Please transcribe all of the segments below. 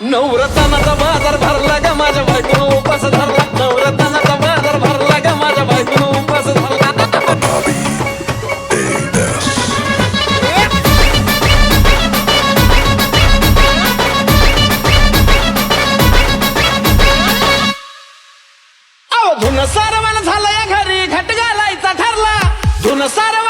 नवरत्नाचा बाजार भरला ग माझ्या बायकोनं उपास धरला. नवरत्नाचा बाजार भरला ग माझ्या बायकोनं उपास धरला. धुन सारवान झालं या घरी घट घालायचा ठरला. धुन सारवान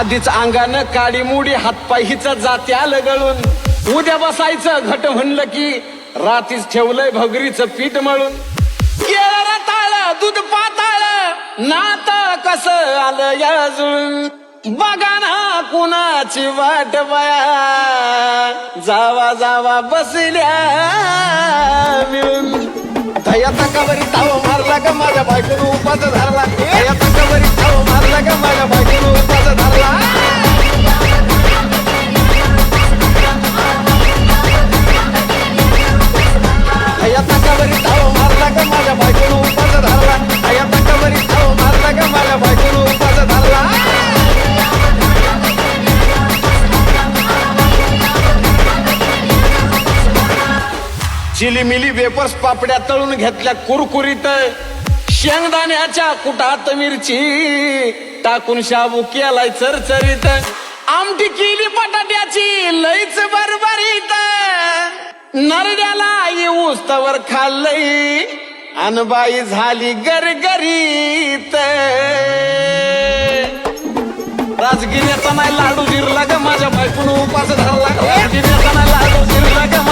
आधीच अंगानं काडीमोडी मुडी हातपाय हिचा जाती आलं गळून. उद्या बसायचं घट म्हणलं की रातीच ठेवलंय भगरीचं पीठ मळून. केळं रताळ दूध पाताळ नात कस आलं अजून बघा ना कुणाची वाट बया. जावा जावा बसल्या मिळून. दया तकावरी ताव मारला का माझ्या बायकोनं उपाच धरला. चिलीमिली वेपर्स पापड्या तळून घेतल्या कुरकुरीत. शेंगदाण्याच्या कुटात मिरची टाकून शाबू केलाय चरचरीत. आमटी केली बटाट्याची लईच बरबरीत. नरड्याला येऊस तवर खाल्लई अनबाई झाली गरगरीत. राजगिऱ्याचा नाही लाडू जिरला ग माझ्या बायकून उपास धरला राजगिऱ्याचा नाही लाडू जिरला ग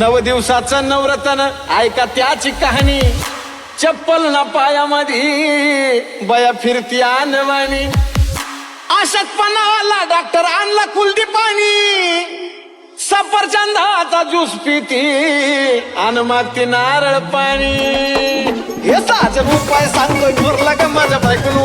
नव दिवसाचं नवरत्न ऐका त्याची कहाणी. चप्पल ना पायामध्ये बया फिरती आणवाणी. अशक्तपणावाला डॉक्टर आणला कुलदीप पाणी सफरचंदाचा ज्यूस पिती आणि मग नारळ पाणी. हे साजन उपाय सांगतोय मोरला का माझ्या बायकोनं